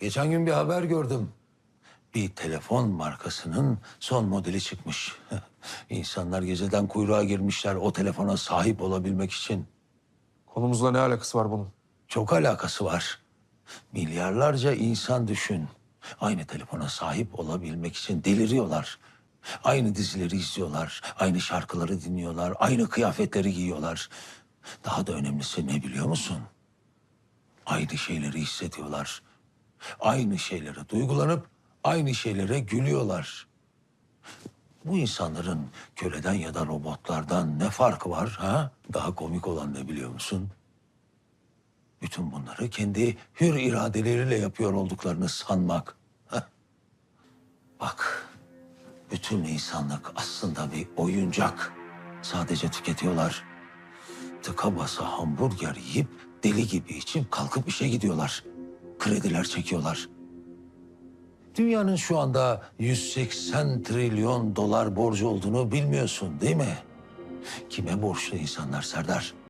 Geçen gün bir haber gördüm. Bir telefon markasının son modeli çıkmış. İnsanlar geceden kuyruğa girmişler o telefona sahip olabilmek için. Konumuzla ne alakası var bunun? Çok alakası var. Milyarlarca insan düşün. Aynı telefona sahip olabilmek için deliriyorlar. Aynı dizileri izliyorlar, aynı şarkıları dinliyorlar, aynı kıyafetleri giyiyorlar. Daha da önemlisi ne biliyor musun? Aynı şeyleri hissediyorlar. Aynı şeylere duygulanıp aynı şeylere gülüyorlar. Bu insanların köleden ya da robotlardan ne farkı var ha? Daha komik olan ne biliyor musun? Bütün bunları kendi hür iradeleriyle yapıyor olduklarını sanmak. Heh. Bak, bütün insanlık aslında bir oyuncak. Sadece tüketiyorlar. Tıka basa hamburger yiyip deli gibi içip kalkıp işe gidiyorlar. Krediler çekiyorlar. Dünyanın şu anda 180 trilyon dolar borcu olduğunu bilmiyorsun değil mi? Kime borçlu insanlar Serdar?